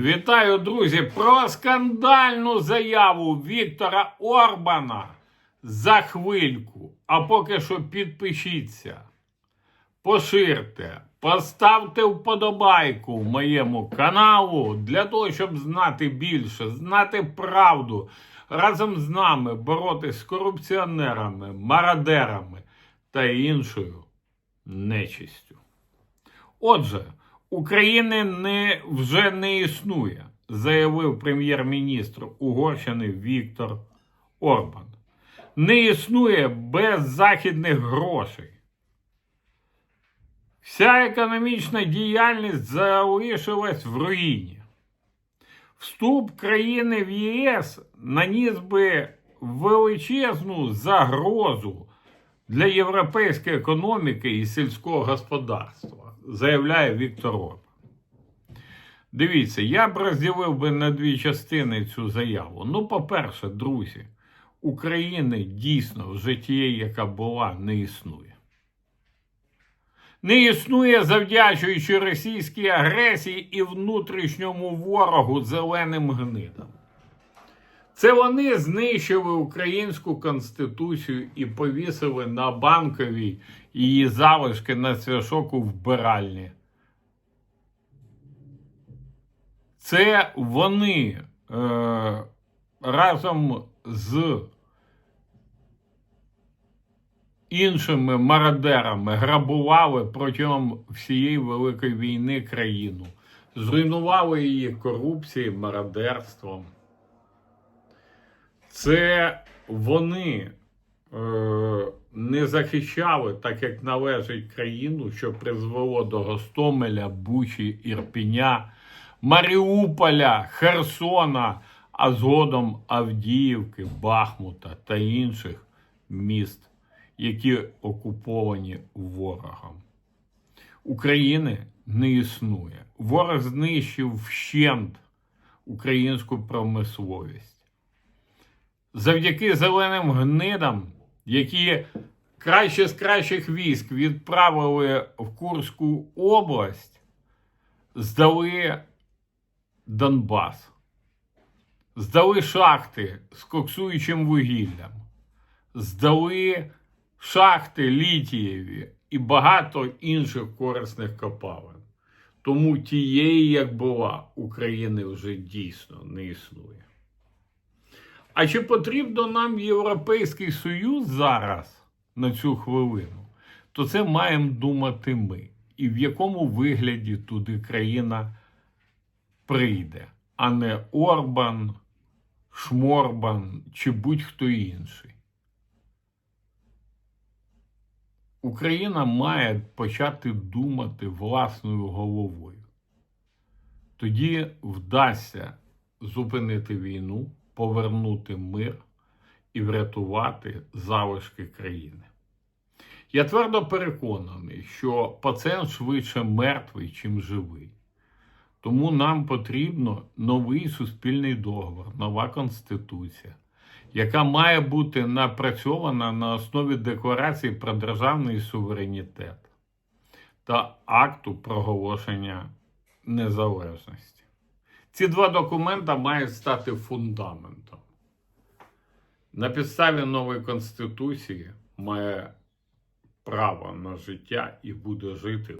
Вітаю, друзі, про скандальну заяву Віктора Орбана за хвильку. А поки що підпишіться, поширте, поставте вподобайку моєму каналу для того, щоб знати більше, знати правду, разом з нами боротися з корупціонерами, мародерами та іншою нечистю. Отже, України не, вже не існує, заявив прем'єр-міністр Угорщини Віктор Орбан. Не існує без західних грошей. Вся економічна діяльність залишилась в руїні. Вступ країни в ЄС наніс би величезну загрозу для європейської економіки і сільського господарства, заявляє Віктор Орбан. Дивіться, я б розділив би на дві частини цю заяву. Ну, по-перше, друзі, України дійсно вже тієї, яка була, не існує. Не існує завдячуючи російській агресії і внутрішньому ворогу зеленим гнидам. Це вони знищили українську конституцію і повісили на банковій її залишки на цвяшок у вбиральні. Це вони е, разом з іншими мародерами грабували протягом всієї Великої війни країну, зруйнували її корупцією, мародерством. Це вони е, не захищали так, як належить країну, що призвело до Гостомеля, Бучі, Ірпіня, Маріуполя, Херсона, а згодом Авдіївки, Бахмута та інших міст, які окуповані ворогом. України не існує. Ворог знищив вщент українську промисловість завдяки зеленим гнидам, які краще з кращих військ відправили в Курську область, здали Донбас, здали шахти з коксуючим вугіллям, здали шахти літієві і багато інших корисних копалин. Тому тієї, як була, України вже дійсно не існує. А чи потрібно нам Європейський Союз зараз на цю хвилину? То це маємо думати ми. І в якому вигляді туди країна прийде, а не Орбан, Шморбан чи будь-хто інший. Україна має почати думати власною головою. Тоді вдасться зупинити війну повернути мир і врятувати залишки країни. Я твердо переконаний, що пацієнт швидше мертвий, чим живий. Тому нам потрібно новий суспільний договор, нова конституція, яка має бути напрацьована на основі декларації про державний суверенітет та акту проголошення незалежності. Ці два документа мають стати фундаментом. На підставі нової Конституції має право на життя і буде жити